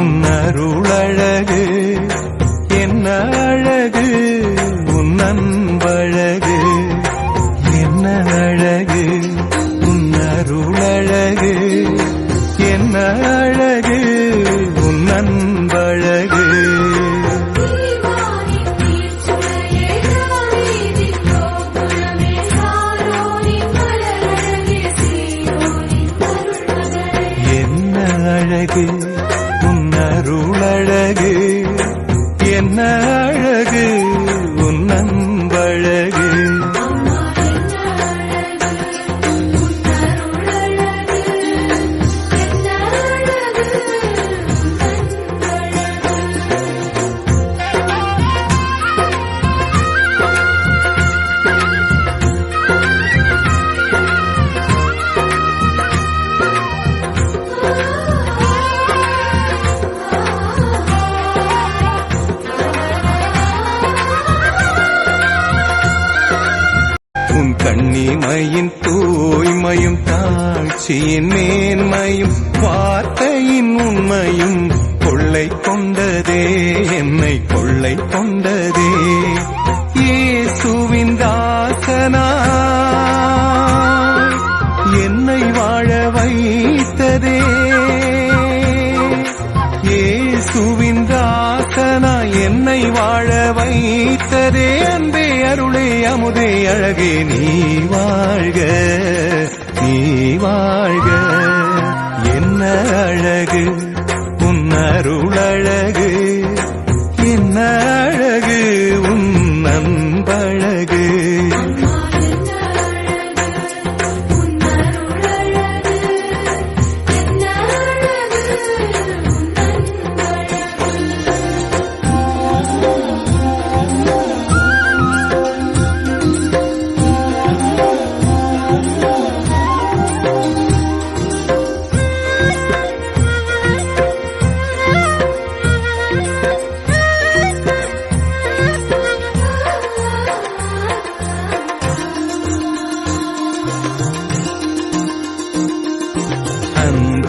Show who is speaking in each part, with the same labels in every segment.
Speaker 1: உன்னருளழகு என்ன அழகு உன்னன்பழகு என்ன அழகு உன்னருளழகு? என்ன அழகு உன் அன்பழகு? அழகு? கண்ணிமையின் தூய்மையும் தாழ்ச்சியின் மேன்மையும் வார்த்தையின் உண்மையும் கொள்ளை கொண்டதே என்னை கொள்ளை கொண்டதே. இயேசுவின் தாசனா என்னை வாழ வைத்ததே. இயேசுவின் என்னை வாழ வைத்ததே அன்பே அருளே அமுதே அழகே நீ வாழ்க நீ வாழ்க. என்ன அழகு?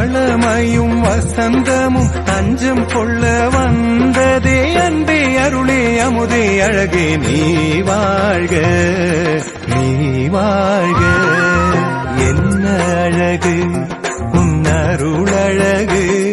Speaker 1: வளமையும் வசந்தமும் தஞ்சம் கொள்ள வந்ததே அன்பே அருளே அமுதே அழகே நீ வாழ்க நீ வாழ்க. என்ன அழகு? உன் அருளழகு